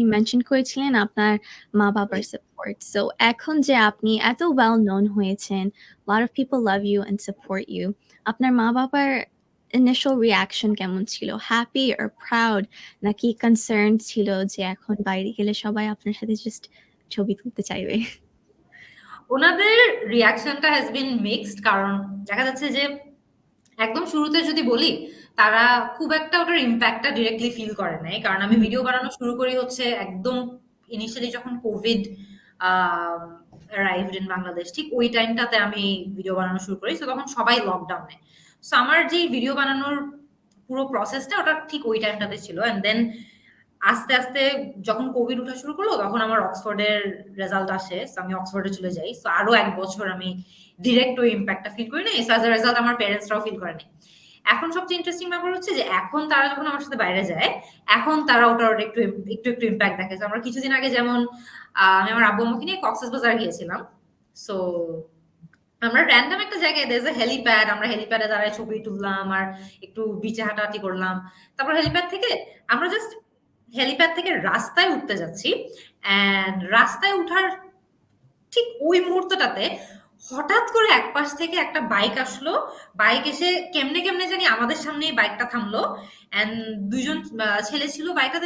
আপনি মেনশন করেছিলেন আপনার মা-বাবার সাপোর্ট। সো এখন যে আপনি এত ওয়েল নোন হয়েছেন, lot of people love you and support you. আপনার মা-বাবার initial reaction কেমন ছিল? হ্যাপি or প্রাউড নাকি কনসার্ন ছিল যে এখন বাইরে গেলে সবাই আপনার সাথে জাস্ট ছবি তুলতে চাইবে? ওনাদের রিঅ্যাকশনটা হ্যাজ বিন মিক্সড কারণ দেখা যাচ্ছে যে একদম শুরুতে যদি বলি তারা খুব একটা ওটার ইম্প্যাক্টটা ডিরেক্টলি ফিল করে নাই। কারণ আমি ভিডিও বানানো শুরু করি হচ্ছে একদম ইনিশিয়ালি যখন কোভিড অ্যারাইভড ইন বাংলাদেশ ঠিক ওই টাইমটাতে আমি ভিডিও বানানো শুরু করি। তো তখন সবাই লকডাউনে সো আমার যেই ভিডিও বানানোর পুরো প্রসেসটা ওটা ঠিক ওই টাইমটাতে ছিল। অ্যান্ড দেন আস্তে আস্তে যখন কোভিড উঠা শুরু করল, তখন আমার অক্সফোর্ডের রেজাল্ট আসে। আমি অক্সফোর্ডে চলে যাই। সো আরও এক বছর আমি ডিরেক্ট ওই ইম্প্যাক্টটা ফিল করি নাই। সো অ্যাজ এ রেজাল্ট আমার প্যারেন্টসরাও ফিল করে নাই। এখন সবচেয়ে ইন্টারেস্টিং ব্যাপার হচ্ছে যে এখন তারা যখন আমার সাথে বাইরে যায়, এখন তারা ওটার একটু একটু একটু ইম্প্যাক্ট দেখে। আমরা কিছুদিন আগে যেমন আমি আমার আব্বু আম্মুকে নিয়ে কক্সেস বাজার গিয়েছিলাম। সো আমরা র্যান্ডম একটা জায়গায় দেয় যে হেলিপ্যাড আমরা হেলিপ্যাডে দাঁড়ায় ছবি তুললাম আর একটু বিচে হাঁটাহাঁটি করলাম। তারপর হেলিপ্যাড থেকে আমরা জাস্ট হেলিপ্যাড থেকে রাস্তায় উঠতে যাচ্ছি। অ্যান্ড রাস্তায় উঠার ঠিক ওই মুহূর্তটাতে হঠাৎ করে এক পাশ থেকে একটা বাইক আসলো। বাইক এসে কেমনে কেমনে জানি আমাদের সামনেই বাইকটা থামলো। দুজন ছেলে ছিল বাইকটা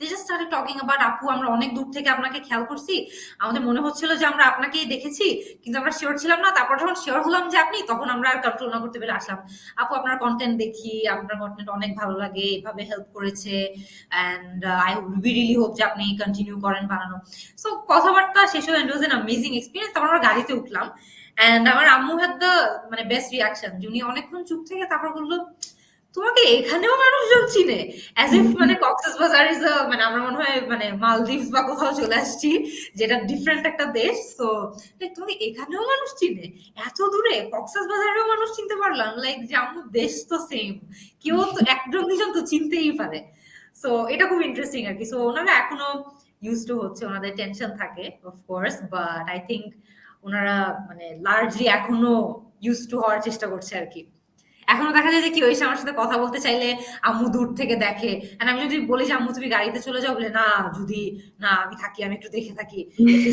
they just started talking about, আপু, আমরা অনেক দূর থেকে আপনাকে খেয়াল করছি। আমাদের মনে হচ্ছিল যে আমরা আপনাকেই দেখেছি, কিন্তু আমরা শিওর ছিলাম না। তারপর যখন শিওর হলাম যে আপনি, তখন আমরা আর কন্ট্রোল না করতে পেরে আসলাম। আপু, আপনার কন্টেন্ট দেখি, আপনার কন্টেন্ট অনেক ভালো লাগে, এভাবে হেল্প করেছে and I will really hope যে আপনি কন্টিনিউ করেন বানানো। সো কথাবার্তা শেষ হলো ওয়াজ এন অ্যামেজিং এক্সপিরিয়েন্স তারপর আমরা গাড়িতে উঠলাম অ্যান্ড আমার আম্মু হ্যাড দ্য মানে বেস্ট রিয়াকশন উনি অনেকক্ষণ চুপ থেকে তারপর বলল তোমাকে এখানেও মানুষজন চিনে। অ্যাজ ইফ মানে কক্সেস বাজার ইজ মানে আমরা মনে হয় মানে মালদ্বীপস বা কোথাও চলে আসছি যেটা ডিফারেন্ট একটা দেশ তো তোমাকে এখানেও মানুষ চিনে। এত দূরে কক্সেস বাজারেও মানুষ চিনতে পারলাম লাইক যে আমার দেশ তো সেম কেউ তো একজন দুজন তো চিনতেই পারে। সো এটা খুব ইন্টারেস্টিং আর কি। সো ওনারা এখনও ইউজ টু হচ্ছে ওনাদের টেনশন থাকে অফকোর্স বাট আই থিঙ্ক ওনারা মানে লার্জলি এখনও ইউজ টু হওয়ার চেষ্টা করছে আর কি। এখনও দেখা যায় যে কি এসে আমার সাথে কথা বলতে চাইলে আম্মু দূর থেকে দেখে। আর আমি যদি বলি যে আম্মু তুমি গাড়িতে চলে যাও? বলে না যদি না আমি থাকি আমি একটু দেখে থাকি।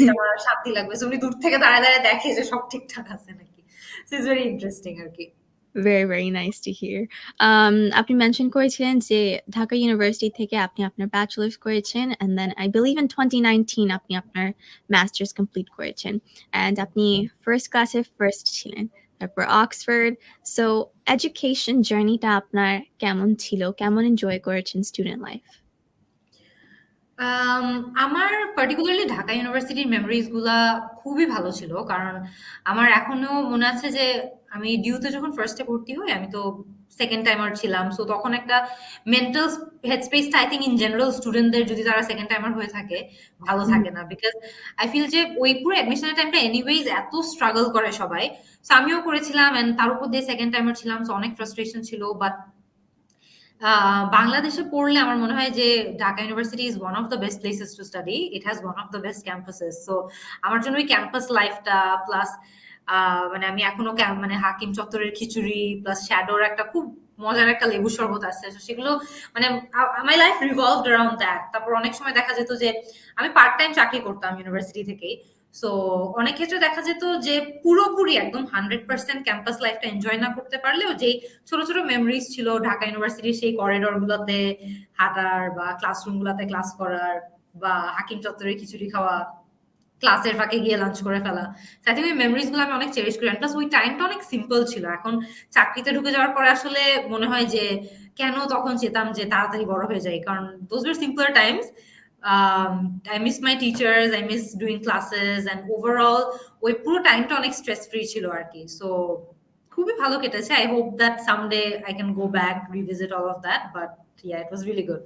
আমার শান্তি লাগবে। উনি দূর থেকে দাঁড়ায় দাঁড়ায় দেখে যে সব ঠিকঠাক আছে নাকি। ইটস ভেরি ইন্টারেস্টিং আর কি। Very, very nice to hear. Um, আপনি মেনশন করেছিলেন যে ঢাকা ইউনিভার্সিটি থেকে আপনি আপনার ব্যাচেলার্স করেছেন and then I believe in 2019 আপনি আপনার মাস্টার্স কমপ্লিট করেছেন। And আপনি ফার্স্ট ক্লাসে ফার্স্ট ছিলেন। তারপর অক্সফোর্ড সো এডুকেশন জার্নিটা আপনার কেমন ছিল কেমন এনজয় করেছেন স্টুডেন্ট লাইফ আমার পার্টিকুলারলি ঢাকা ইউনিভার্সিটির মেমোরিজগুলা খুবই ভালো ছিল কারণ আমার এখনও মনে আছে যে আমি ডিউতে যখন ফার্স্টে ভর্তি হই আমি তো সেকেন্ড টাইমার ছিলাম। সো তখন একটা মেন্টাল হেডস্পেসটা আই থিঙ্ক ইন জেনারেল স্টুডেন্টদের যদি তারা সেকেন্ড টাইমার হয়ে থাকে ভালো থাকে না। বিকজ আই ফিল যে ওই পুরো অ্যাডমিশনের টাইমটা এনিওয়েজ এত স্ট্রাগল করে সবাই। সো আমিও করেছিলাম এন্ড তার উপর দিয়ে সেকেন্ড টাইমার ছিলাম। সো অনেক ফ্রাস্ট্রেশন ছিল বাট বাংলাদেশে পড়লে আমার মনে হয় যে Dhaka university is one of the best places to study it has one of the best campuses so আমার জন্য ওই ক্যাম্পাস লাইফটা প্লাস মানে আমি এখনও মানে হাকিম চত্বরের খিচুড়ি প্লাস শ্যাডোর একটা খুব মজার একটা লেবু শরবত আছে। সেগুলো মানে my life revolve around that তারপর অনেক সময় দেখা যেত যে আমি পার্ট টাইম চাকরি করতাম ইউনিভার্সিটি থেকেই। সো অনেক ক্ষেত্রে দেখা যেত যে পুরোপুরি একদম হান্ড্রেড পার্সেন্ট ক্যাম্পাস লাইফটা এনজয় না করতে পারলেও যেই ছোট ছোট মেমোরিজ ছিল ঢাকা ইউনিভার্সিটির সেই করিডোর গুলোতে হাঁটার বা ক্লাসরুম গুলাতে ক্লাস করার বা হাকিম চত্বরে খিচুড়ি খাওয়া ক্লাসের ফাঁকে গিয়ে লাঞ্চ করে ফেলা। আই থিঙ্ক ওই মেমোরিজগুলো আমি অনেক চেরিশ করি। প্লাস ওই টাইমটা অনেক সিম্পল ছিল। এখন চাকরিতে ঢুকে যাওয়ার পরে আসলে মনে হয় যে কেন তখন চেতাম যে তাড়াতাড়ি বড় হয়ে যায় কারণ those were simple times um, I miss my teachers, I miss doing classes, and overall ওই পুরো টাইমটা অনেক স্ট্রেস ফ্রি ছিল আর কি সো খুবই ভালো কেটেছে। I hope that someday I can go back revisit all of that but yeah it was really good